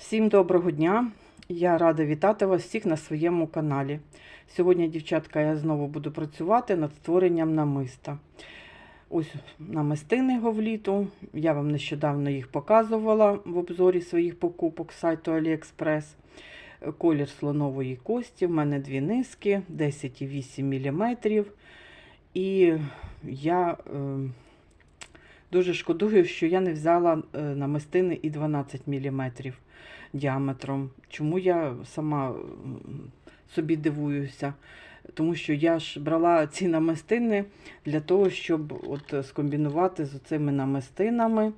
Всім доброго дня! Я рада вітати вас всіх на своєму каналі. Сьогодні, дівчатка, я знову буду працювати над створенням намиста. Ось намистини говліту. Я вам нещодавно їх показувала в обзорі своїх покупок сайту AliExpress. Колір слонової кості. В мене дві низки 10,8 мм. І я е, дуже шкодую, що я не взяла е, намистини і 12 мм діаметром. Чому я сама собі дивуюся? Тому що я ж брала ці намистини для того, щоб от скомбінувати з цими намистинами.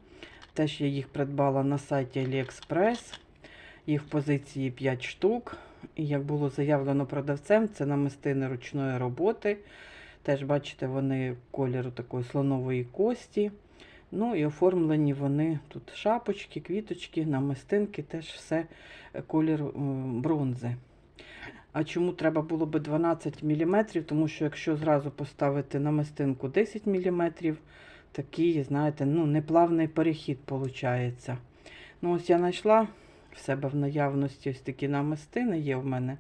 Теж я їх придбала на сайті AliExpress. Їх в позиції 5 штук. І як було заявлено продавцем, це намистини ручної роботи. Теж, бачите, вони кольору такої слонової кості. Ну і оформлені вони тут шапочки, квіточки, намистинки, теж все е, колір бронзи. А чому треба було би 12 мм? Тому що якщо зразу поставити намистинку 10 мм, такий, знаєте, ну, неплавний перехід виходить. Ну, ось я знайшла в себе в наявності ось такі намистини, є в мене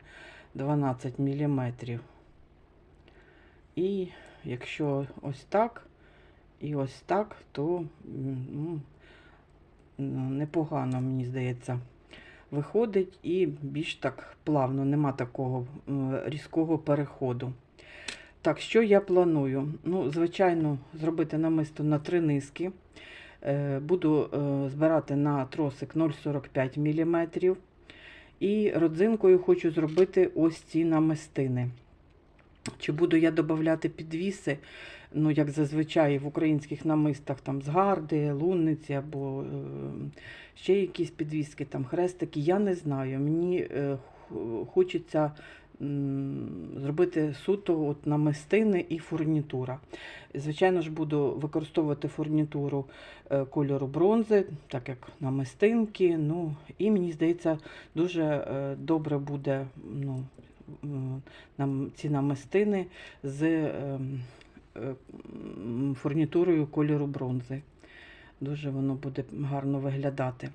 12 мм. І якщо ось так, і ось так, то ну, ну, непогано, мені здається, виходить і більш так плавно, нема такого різкого переходу. Так, що я планую? Ну, звичайно, зробити намисто на три низки. Е, Буду е, збирати на тросик 0,45 мм. І родзинкою хочу зробити ось ці намистини. Чи буду я додати підвіси, ну, як зазвичай в українських намистах, там згарди, лунниці або е, ще якісь підвіски, там хрестики, я не знаю. Мені е, хочеться м, зробити суто от намистини і фурнітура. Звичайно ж, буду використовувати фурнітуру е, кольору бронзи, так як намистинки. Ну, і мені здається, дуже е, добре буде ну, ці намистини з ем, е, фурнітурою кольору бронзи. Дуже воно буде гарно виглядати.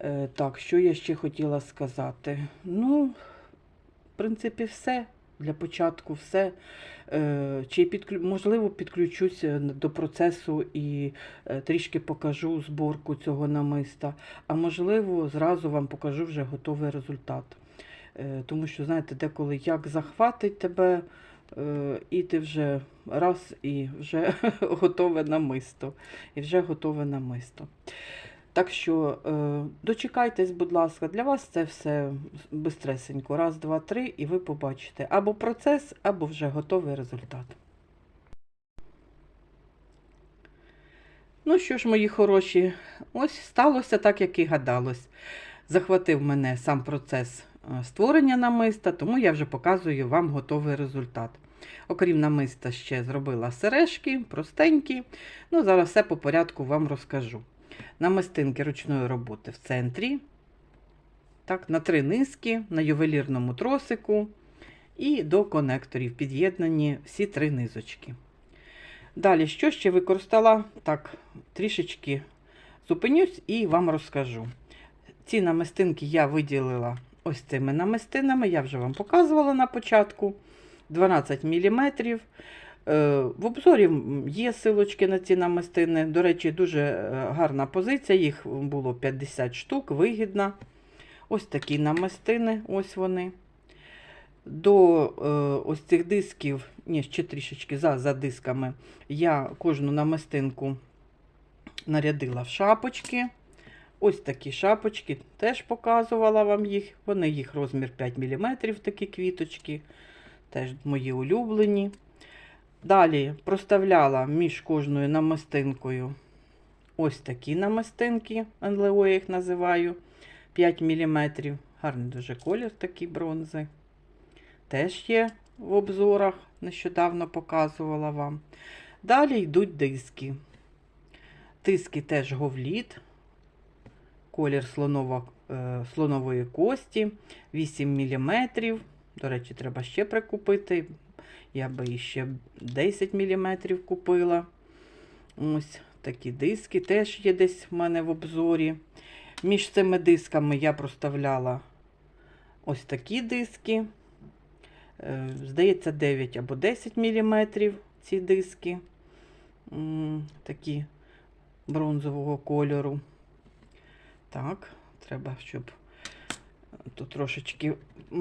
Е, Так, що я ще хотіла сказати? Ну, в принципі, все. Для початку все. Е, Чи підклю... можливо підключуся до процесу і е, трішки покажу зборку цього намиста, а можливо, зразу вам покажу вже готовий результат. Е, Тому що, знаєте, деколи як захватить тебе, е, і ти вже раз і вже готове намисто. І вже готове намисто. Так що е, дочекайтесь, будь ласка, для вас це все бистресенько. Раз, два, три, і ви побачите або процес, або вже готовий результат. Ну що ж, мої хороші, ось сталося так, як і гадалось. Захватив мене сам процес створення намиста, тому я вже показую вам готовий результат. Окрім намиста, ще зробила сережки, простенькі. Ну, зараз все по порядку вам розкажу. Намистинки ручної роботи в центрі. Так, на три низки, на ювелірному тросику і до конекторів під'єднані всі три низочки. Далі, що ще використала? Так, трішечки зупинюсь і вам розкажу. Ці намистинки я виділила ось цими намистинами, я вже вам показувала на початку. 12 мм. В обзорі є силочки на ці намистини. До речі, дуже е, гарна позиція, їх було 50 штук, вигідна. Ось такі намистини, ось вони. До е, ось цих дисків, ні, ще трішечки за, за дисками, я кожну намистинку нарядила в шапочки. Ось такі шапочки, теж показувала вам їх. Вони їх розмір 5 мм, такі квіточки, теж мої улюблені. Далі проставляла між кожною намистинкою ось такі намистинки, НЛО я їх називаю, 5 мм. Гарний дуже колір такий бронзи. Теж є в обзорах, нещодавно показувала вам. Далі йдуть диски. Диски теж говліт, колір слонова, е, слонової кості, 8 мм. До речі, треба ще прикупити. Я би іще 10 мм купила. Ось такі диски теж є десь в мене в обзорі. Між цими дисками я проставляла ось такі диски. Е, Здається, 9 або 10 мм ці диски. Такі бронзового кольору. Так, треба, щоб тут трошечки е,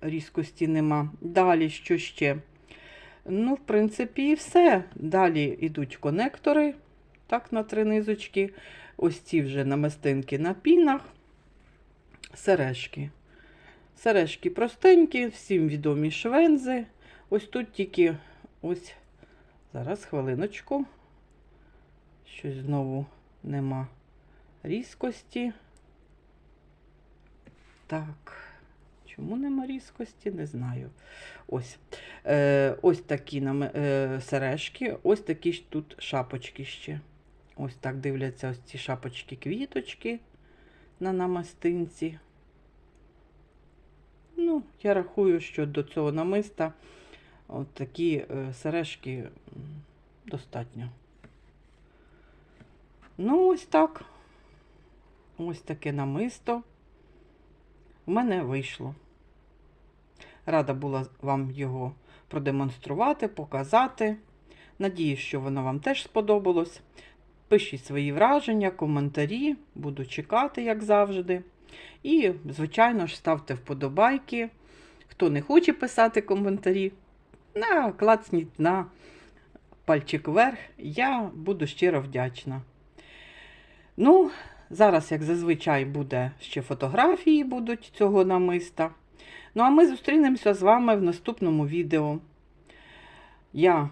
різкості нема. Далі що ще? Ну, в принципі, і все. Далі йдуть конектори, так, на три низочки. Ось ці вже намистинки на пінах, сережки. Сережки простенькі, всім відомі швензи. Ось тут тільки ось. Зараз хвилиночку. Щось знову нема різкості. Так. Чому нема різкості? Не знаю. Ось Е, ось такі нам, е, сережки, ось такі ж тут шапочки ще. Ось так дивляться ось ці шапочки-квіточки на намастинці. Ну, я рахую, що до цього намиста от такі е, сережки достатньо. Ну, ось так. Ось таке намисто в мене вийшло. Рада була вам його продемонструвати, показати. Надіюсь, що воно вам теж сподобалось. Пишіть свої враження, коментарі, буду чекати, як завжди. І, звичайно ж, ставте вподобайки. Хто не хоче писати коментарі, на клацніть на пальчик вверх. Я буду щиро вдячна. Ну, зараз, як зазвичай, буде ще фотографії будуть цього намиста. Ну, а ми зустрінемося з вами в наступному відео. Я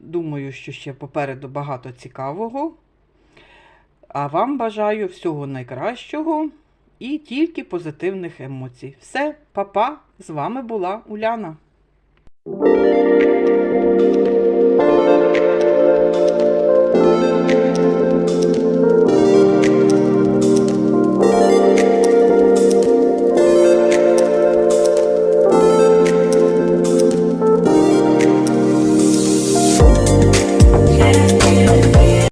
думаю, що ще попереду багато цікавого. А вам бажаю всього найкращого і тільки позитивних емоцій. Все, па-па, з вами була Уляна.